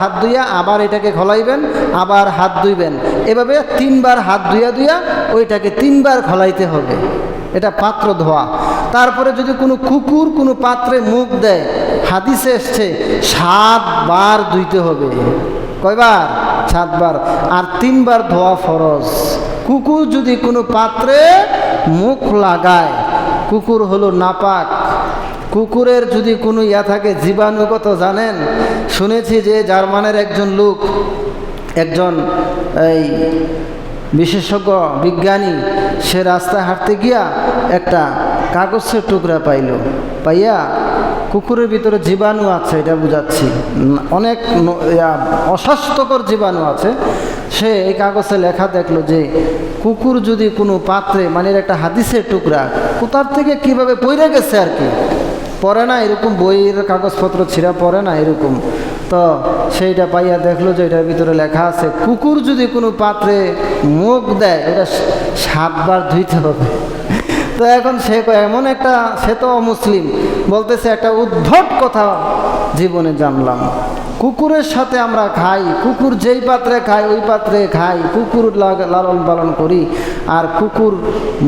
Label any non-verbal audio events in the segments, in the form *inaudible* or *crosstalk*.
হাত ধুইয়া আবার এটাকে খলাইবেন আবার হাত ধুইবেন। এভাবে তিনবার হাত ধুইয়া ধুইয়া ওইটাকে তিনবার খলাইতে হবে। এটা পাত্র ধোয়া। তারপরে যদি কোনো কুকুর কোনো পাত্রে মুখ দেয়, হাদিসে এসছে, সাতবার ধুইতে হবে। কয়বার? সাতবার। আর তিনবার ধোয়া ফরজ। কুকুর যদি কোনো পাত্রে মুখ লাগায়, কুকুর হলো নাপাক। কুকুরের যদি কোনো ইয়া থাকে, জীবাণুগত, জানেন? শুনেছি যে জার্মানের একজন লোক, একজন এই বিশেষজ্ঞ, বিজ্ঞানী, সে রাস্তায় হাঁটতে গিয়া একটা কাগজের টুকরা পাইল। পাইয়া কুকুরের ভিতরে জীবাণু আছে, এটা বুঝাচ্ছি। অনেক অস্বাস্থ্যকর জীবাণু আছে। সে এই কাগজে লেখা দেখল যে কুকুর যদি কোনো পাত্রে মানে একটা হাদিসের টুকরা, কোথার থেকে কীভাবে পইরে গেছে আর কি? পড়ে না, এরকম বইয়ের কাগজপত্র ছিঁড়া পড়ে না, এরকম। তো সেইটা পাইয়া দেখল যে এটার ভিতরে লেখা আছে, কুকুর যদি কোনো পাত্রে মুখ দেয়, এটা সাতবার ধুইতে হবে। *laughs* তো এখন সে এমন একটা, সে তো অমুসলিম। বলতেছে, একটা উদ্ভট কথা জীবনে জানলাম। কুকুরের সাথে আমরা খাই, কুকুর যেই পাত্রে খাই ওই পাত্রে খাই, কুকুর লালন পালন করি, আর কুকুর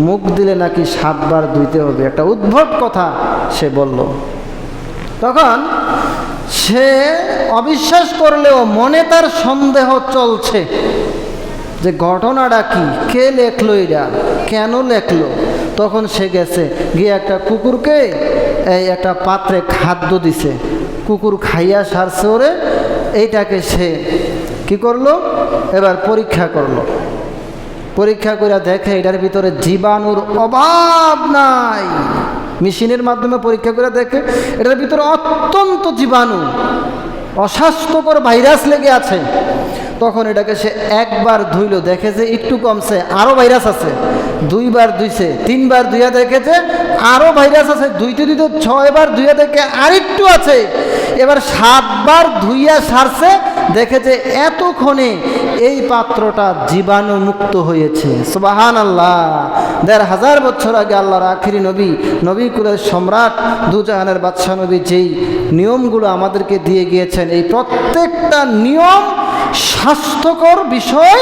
মুখ দিলে নাকি সাতবার ধুইতে হবে। একটা উদ্ভব কথা সে বলল। তখন সে অবিশ্বাস করলেও মনে তার সন্দেহ চলছে যে ঘটনাটা কি, কে লেখলো এটা, কেন লেখলো? তখন সে গেছে, গিয়ে একটা কুকুরকে এই একটা পাত্রে খাদ্য দিছে। কুকুর খাইয়া সারছে ওরে, এইটাকে সে কি করল? এবার পরীক্ষা করল। পরীক্ষা করে দেখে এটার ভিতরে জীবাণুর অভাব নাই। মেশিনের মাধ্যমে পরীক্ষা করে দেখে এটার ভিতরে অত্যন্ত জীবাণু, অস্বাস্থ্যকর ভাইরাস লেগে আছে। তখন এটাকে সে একবার ধুইলো, দেখে যে একটু কমছে আরও ভাইরাস আছে। দুইবার দুইছে, তিনবার ধুইয়া দেখেছে আরও ভাইরাস আছে দুইতে দুইতে ছয়বার ধুইয়া দেখে আরেকটু আছে। এবার সাতবার ধুইয়া সারছে, দেখেছে এতক্ষণে এই পাত্রটা জীবাণু মুক্ত হয়েছে। সুবাহান আল্লাহ দেড় হাজার বছর আগে আল্লাহর আখিরি নবী নবী কুলের সম্রাট দুজাহানের বাদশাহ নবী যেই নিয়মগুলো আমাদেরকে দিয়ে গিয়েছেন, এই প্রত্যেকটা নিয়ম স্বাস্থ্যকর বিষয়,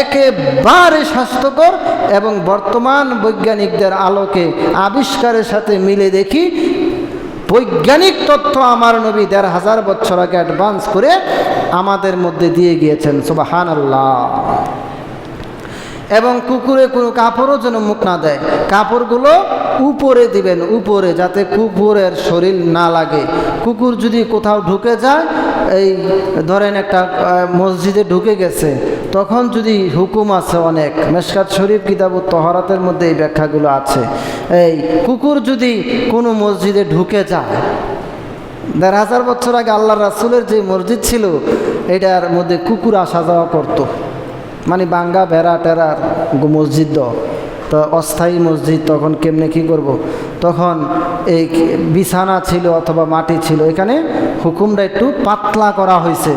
একেবারে স্বাস্থ্যকর এবং বর্তমান বৈজ্ঞানিকদের আলোকে আবিষ্কারের সাথে মিলে দেখি বৈজ্ঞানিক তথ্য আমার নবী দেড় হাজার বছর আগে অ্যাডভান্স করে আমাদের মধ্যে দিয়ে গিয়েছেন সুবাহান আল্লাহ এবং কুকুরে কোনো কাপড়ও যেন মুখ না দেয়, কাপড়গুলো উপরে দিবেন, উপরে, যাতে কুকুরের শরীর না লাগে। কুকুর যদি কোথাও ঢুকে যায়, এই ধরেন একটা মসজিদে ঢুকে গেছে তখন যদি হুকুম আছে অনেক, মেশকাত শরীফ, কিতাব তহরাতের মধ্যে এই ব্যাখ্যাগুলো আছে এই কুকুর যদি কোনো মসজিদে ঢুকে যায়, দেড় হাজার বছর আগে আল্লাহ রাসুলের যে মসজিদ ছিল, এটার মধ্যে কুকুর আসা যাওয়া করতো মানে বাঙ্গা, ভেড়া, টেরার মসজিদ। তো অস্থায়ী মসজিদ তখন কেমনে কি করব। তখন এই বিছানা ছিল অথবা মাটি ছিল, এখানে হুকুমটা একটু পাতলা করা হয়েছে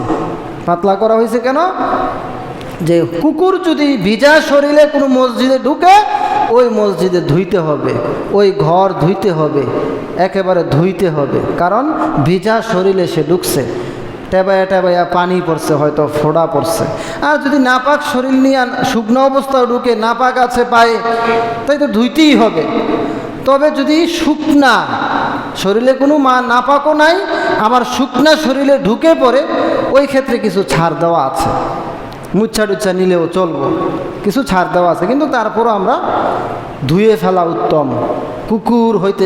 পাতলা করা হয়েছে কেন যে কুকুর যদি ভিজা শরীরে কোনো মসজিদে ঢুকে, ওই মসজিদে ধুইতে হবে, ওই ঘর ধুইতে হবে, একেবারে ধুইতে হবে। কারণ ভিজা শরীরে সে ঢুকছে। টেবায়া টেবায়া পানি পড়ছে, হয়তো ফোড়া পড়ছে। আর যদি নাপাক শরীর নিয়ে শুকনো অবস্থায় ঢুকে, নাপাক আছে পায়ে, তাই তো ধুইতেই হবে। তবে যদি শুকনা শরীরে কোনো মা নাপাকও নাই, আবার শুকনা শরীরে ঢুকে পড়ে, ওই ক্ষেত্রে কিছু ছাড় দেওয়া আছে। মুচ্ছা টুচ্ছা নিলেও চলবো। কিছু ছাড় দেওয়া আছে, কিন্তু তারপরও আমরা ধুয়ে ফেলা উত্তম। কুকুর হইতে